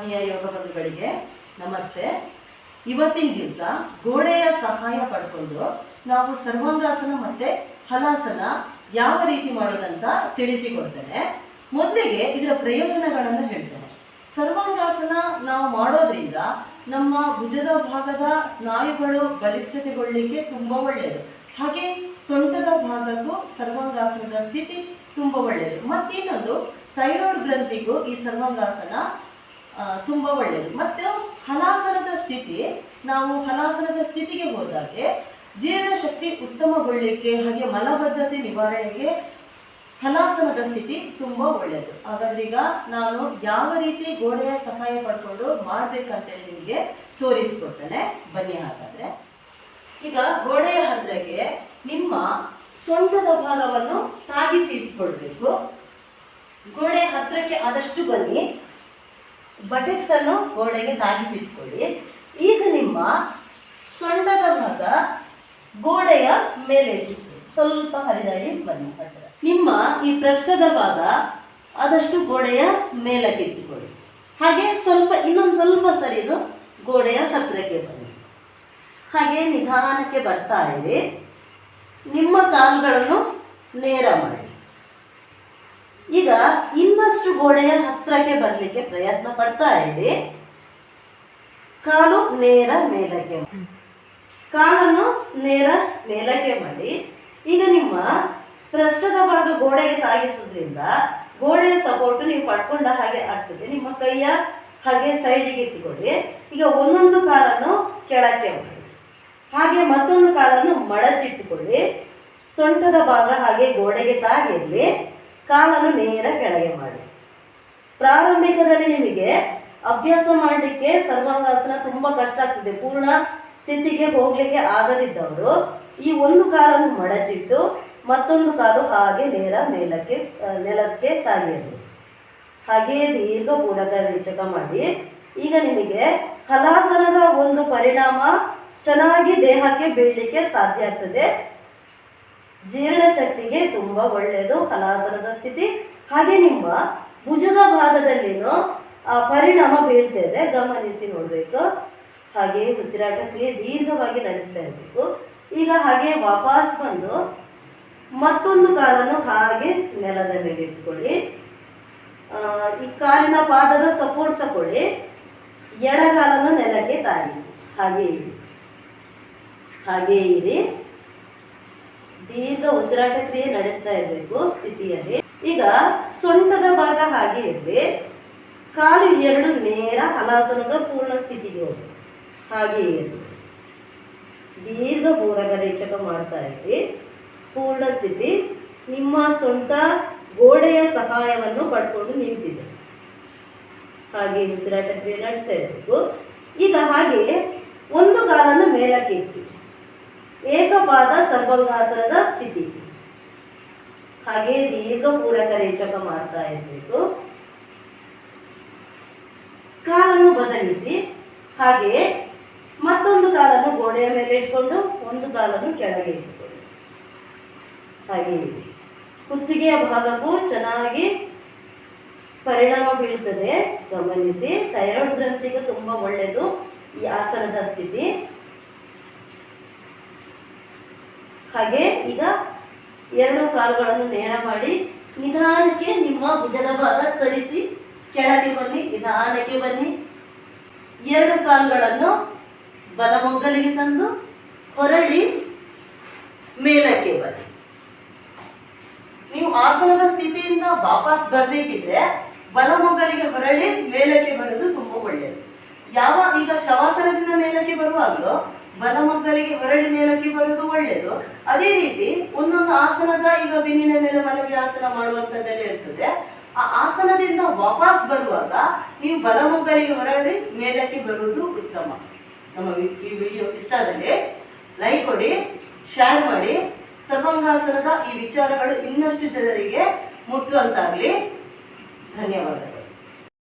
ಯೋಗ ಬಂಧುಗಳಿಗೆ ನಮಸ್ತೆ. ಇವತ್ತಿನ ದಿವಸ ಗೋಡೆಯ ಸಹಾಯ ಪಡ್ಕೊಂಡು ನಾವು ಸರ್ವಾಂಗಾಸನ ಮತ್ತೆ ಹಲಾಸನ ಯಾವ ರೀತಿ ಮಾಡೋದಂತ ತಿಳಿಸಿಕೊಡ್ತೇನೆ. ಮೊದಲಿಗೆ ಇದರ ಪ್ರಯೋಜನಗಳನ್ನು ಹೇಳ್ತೇನೆ. ಸರ್ವಾಂಗಾಸನ ನಾವು ಮಾಡೋದ್ರಿಂದ ನಮ್ಮ ಭುಜದ ಭಾಗದ ಸ್ನಾಯುಗಳು ಬಲಿಷ್ಠತೆಗೊಳ್ಳಿಕ್ಕೆ ತುಂಬಾ ಒಳ್ಳೆಯದು. ಹಾಗೆ ಸೊಂಟದ ಭಾಗಕ್ಕೂ ಸರ್ವಾಂಗಾಸನದ ಸ್ಥಿತಿ ತುಂಬಾ ಒಳ್ಳೆಯದು. ಮತ್ತಿನ್ನೊಂದು, ಥೈರಾಯ್ಡ್ ಗ್ರಂಥಿಗೂ ಈ ಸರ್ವಾಂಗಾಸನ ತುಂಬ ಒಳ್ಳೆಯದು ಮತ್ತು ಹಲಾಸನದ ಸ್ಥಿತಿ, ನಾವು ಹಲಾಸನದ ಸ್ಥಿತಿಗೆ ಹೋದಾಗೆ ಜೀರ್ಣಶಕ್ತಿ ಉತ್ತಮಗೊಳ್ಳಿಕ್ಕೆ ಹಾಗೆ ಮಲಬದ್ಧತೆ ನಿವಾರಣೆಗೆ ಹಲಾಸನದ ಸ್ಥಿತಿ ತುಂಬ ಒಳ್ಳೆಯದು ಹಾಗಾದ್ರೆ ಈಗ ನಾನು ಯಾವ ರೀತಿ ಗೋಡೆಯ ಸಹಾಯ ಪಡ್ಕೊಂಡು ಮಾಡ್ಬೇಕಂತೇಳಿ ನಿಮಗೆ ತೋರಿಸ್ಕೊಡ್ತೇನೆ. ಬನ್ನಿ ಹಾಗಾದ್ರೆ. ಈಗ ಗೋಡೆಯ ಹದ್ರಗೆ ನಿಮ್ಮ ಸೊಂಟದ ಭಾಗವನ್ನು ತಾಗಿಸಿ ಇಟ್ಕೊಳ್ಬೇಕು. ಗೋಡೆಯ ಹತ್ತಿರಕ್ಕೆ ಆದಷ್ಟು ಬನ್ನಿ. ಬಟೆಕ್ಸ್ ಅನ್ನು ಗೋಡೆಗೆ ತಾಗಿಸಿಟ್ಕೊಳ್ಳಿ ಈಗ ನಿಮ್ಮ ಸೊಂಡದ ಭಾಗ ಗೋಡೆಯ ಮೇಲೆ ಸ್ವಲ್ಪ ಹರಿದಾಡಿ ಬನ್ನಿ ನಿಮ್ಮ ಈ ಪೃಷ್ಠದ ಭಾಗ ಆದಷ್ಟು ಗೋಡೆಯ ಮೇಲಕ್ಕೆ ಇಟ್ಟುಕೊಳ್ಳಿ. ಹಾಗೆ ಸ್ವಲ್ಪ, ಇನ್ನೊಂದು ಸ್ವಲ್ಪ ಸರಿದು ಗೋಡೆಯ ಹತ್ತಿರಕ್ಕೆ ಬನ್ನಿ. ಹಾಗೆ ನಿಧಾನಕ್ಕೆ ಬರ್ತಾ ಇರಿ. ನಿಮ್ಮ ಕಾಲುಗಳನ್ನು ನೇರ ಮಾಡಿ. ಈಗ ಇನ್ನಷ್ಟು ಗೋಡೆಯ ಹತ್ತಿರಕ್ಕೆ ಬರಲಿಕ್ಕೆ ಪ್ರಯತ್ನ ಪಡ್ತಾ ಇದೆ ಕಾಲು ನೇರ ಮೇಲಕ್ಕೆ. ಕಾಲನ್ನು ನೇರ ಮೇಲಕ್ಕೆ ಮಾಡಿ. ಈಗ ನಿಮ್ಮ ಪ್ರಸ್ತುತ ಭಾಗ ಗೋಡೆಗೆ ತಾಗಿಸೋದ್ರಿಂದ ಗೋಡೆಯ ಸಪೋರ್ಟ್ ನೀವು ಪಡ್ಕೊಂಡ ಹಾಗೆ ಆಗ್ತದೆ. ನಿಮ್ಮ ಕೈಯ ಹಾಗೆ ಸೈಡಿಗೆ ಇಟ್ಟುಕೊಳ್ಳಿ. ಈಗ ಒಂದೊಂದು ಕಾಲನ್ನು ಕೆಳಕ್ಕೆ ಮಾಡಿ. ಹಾಗೆ ಮತ್ತೊಂದು ಕಾಲನ್ನು ಮಡಚಿಟ್ಟುಕೊಳ್ಳಿ. ಸೊಂಟದ ಭಾಗ ಹಾಗೆ ಗೋಡೆಗೆ ತಾಗಿರಲಿ. ಕಾಲನ್ನು ನೇರ ಕೆಳಗೆ ಮಾಡಿ. ಪ್ರಾರಂಭಿಕದಲ್ಲಿ ನಿಮಗೆ ಅಭ್ಯಾಸ ಮಾಡಲಿಕ್ಕೆ ಸರ್ವಾಂಗಾಸನ ತುಂಬ ಕಷ್ಟ ಆಗ್ತದೆ. ಪೂರ್ಣ ಸ್ಥಿತಿಗೆ ಹೋಗ್ಲಿಕ್ಕೆ ಆಗದಿದ್ದವರು ಈ ಒಂದು ಕಾಲನ್ನು ಮಡಚಿಟ್ಟು ಮತ್ತೊಂದು ಕಾಲು ಹಾಗೆ ನೇರ ಮೇಲಕ್ಕೆ ನೆಲಕ್ಕೆ ತಾಗಿಯಬೇಕು ಹಾಗೆಯೇ ದೀರ್ಘ ಪೂರಕ ರೇಚಕ ಮಾಡಿ. ಈಗ ನಿಮಗೆ ಹಲಾಸನದ ಒಂದು ಪರಿಣಾಮ ಚೆನ್ನಾಗಿ ದೇಹಕ್ಕೆ ಬೀಳಲಿಕ್ಕೆ ಸಾಧ್ಯ ಆಗ್ತದೆ. ಜೀರ್ಣಶಕ್ತಿಗೆ ತುಂಬಾ ಒಳ್ಳೆಯದು ಹಲಾಸನದ ಸ್ಥಿತಿ. ಹಾಗೆ ನಿಮ್ಮ ಭುಜದ ಭಾಗದಲ್ಲಿನೂ ಪರಿಣಾಮ ಬೀಳ್ತಿದೆ ಗಮನಿಸಿ ನೋಡಬೇಕು. ಹಾಗೆ ಉಸಿರಾಟ ಕ್ರಿಯೆ ದೀರ್ಘವಾಗಿ ನಡೆಸ್ತಾ ಇರಬೇಕು. ಈಗ ಹಾಗೆ ವಾಪಸ್ ಬಂದು ಮತ್ತೊಂದು ಕಾಲನ್ನು ಹಾಗೆ ನೆಲದ ಮೇಲೆ ಇಟ್ಕೊಳ್ಳಿ. ಈ ಕಾಲಿನ ಪಾದದ ಸಪೋರ್ಟ್ ತಗೊಳ್ಳಿ ಎಡಗಾಲನ್ನು ನೆಲಕ್ಕೆ ತಾಗಿಸಿ. ಹಾಗೆ ಇರಿ. ಹಾಗೆ ಇರಿ. ದೀರ್ಘ ಉಸಿರಾಟ ಕ್ರಿಯೆ ನಡೆಸ್ತಾ ಇರಬೇಕು ಸ್ಥಿತಿಯಲ್ಲಿ. ಈಗ ಸೊಂಟದ ಭಾಗ ಹಾಗೆ ಇರಲಿ. ಕಾಲು ಎರಡು ನೇರ ಹಲಾಸನದ ಪೂರ್ಣ ಸ್ಥಿತಿಗೆ ಹೋಗಿ. ಹಾಗೆ ಇರಲಿ. ದೀರ್ಘ ಪೂರಕ ರೇಚಕ ಮಾಡ್ತಾ ಇರಿ ಪೂರ್ಣ ಸ್ಥಿತಿ, ನಿಮ್ಮ ಸೊಂಟ ಗೋಡೆಯ ಸಹಾಯವನ್ನು ಪಡ್ಕೊಂಡು ನಿಂತಿದೆ. ಹಾಗೆ ಉಸಿರಾಟ ಕ್ರಿಯೆ ನಡೆಸ್ತಾ ಇರಬೇಕು. ಈಗ ಹಾಗೆ ಒಂದು ಕಾಲನ್ನು ಮೇಲಕ್ಕೆ ಎತ್ತಿ ಏಕಪಾದ ಸರ್ವಂಗಾಸನದ ಸ್ಥಿತಿ. ಹಾಗೆ ದೀರ್ಘ ಪೂರಕ ರೇಚಕ ಮಾಡ್ತಾ ಇರಬೇಕು. ಕಾಲನ್ನು ಬದಲಿಸಿ, ಹಾಗೆ ಮತ್ತೊಂದು ಕಾಲನ್ನು ಗೋಡೆಯ ಮೇಲೆ ಇಟ್ಕೊಂಡು, ಒಂದು ಕಾಲನ್ನು ಕೆಳಗೆ ಇಟ್ಕೊಂಡು. ಹಾಗೆ ಕುತ್ತಿಗೆಯ ಭಾಗಕ್ಕೂ ಚೆನ್ನಾಗಿ ಪರಿಣಾಮ ಬೀಳ್ತದೆ. ಗಮನಿಸಿ, ಥೈರಾಯ್ಡ್ ಗ್ರಂಥಿಗೂ ತುಂಬಾ ಒಳ್ಳೆಯದು ಈ ಆಸನದ ಸ್ಥಿತಿ. ಹಾಗೆ ಈಗ ಎರಡು ಕಾಲುಗಳನ್ನು ನೇರ ಮಾಡಿ ನಿಧಾನಕ್ಕೆ ನಿಮ್ಮ ಭುಜದ ಭಾಗ ಸರಿಸಿ ಕೆಳಗೆ ಬನ್ನಿ, ನಿಧಾನಕ್ಕೆ ಬನ್ನಿ. ಎರಡು ಕಾಲುಗಳನ್ನು ಬಲಮೊಗ್ಗಲಿಗೆ ತಂದು ಹೊರಳಿ ಮೇಲಕ್ಕೆ ಬನ್ನಿ. ನೀವು ಆಸನದ ಸ್ಥಿತಿಯಿಂದ ವಾಪಸ್ ಬರಬೇಕಿದ್ರೆ ಬಲಮೊಗ್ಗಲಿಗೆ ಹೊರಳಿ ಮೇಲಕ್ಕೆ ಬರೋದು ತುಂಬಾ ಒಳ್ಳೆಯದು ಯಾವ ಈಗ ಶವಾಸನದಿಂದ ಮೇಲಕ್ಕೆ ಬರುವಾಗಲೂ, ಬಲಮಗ್ಗಲಿಗೆ ಹೊರಳಿ ಮೇಲಕ್ಕೆ ಬರೋದು ಒಳ್ಳೆಯದು. ಅದೇ ರೀತಿ ಒಂದೊಂದು ಆಸನದ ಈಗ ಬೆನ್ನಿನ ಮೇಲೆ ಮಲಗಿ ಆಸನ ಮಾಡುವಂಥದ್ದೆಲ್ಲ ಇರ್ತದೆ. ಆ ಆಸನದಿಂದ ವಾಪಸ್ ಬರುವಾಗ ನೀವು ಬಲಮಗ್ಗಲಿಗೆ ಹೊರಳಿ ಮೇಲಕ್ಕೆ ಬರುವುದು ಉತ್ತಮ. ನಮ್ಮ ಈ ವಿಡಿಯೋ ಇಷ್ಟ ಆದಲ್ಲಿ ಲೈಕ್ ಕೊಡಿ ಶೇರ್ ಮಾಡಿ. ಸರ್ವಾಂಗಾಸನದ ಈ ವಿಚಾರಗಳು ಇನ್ನಷ್ಟು ಜನರಿಗೆ ಮುಟ್ಟುವಂತಾಗಲಿ ಧನ್ಯವಾದಗಳು.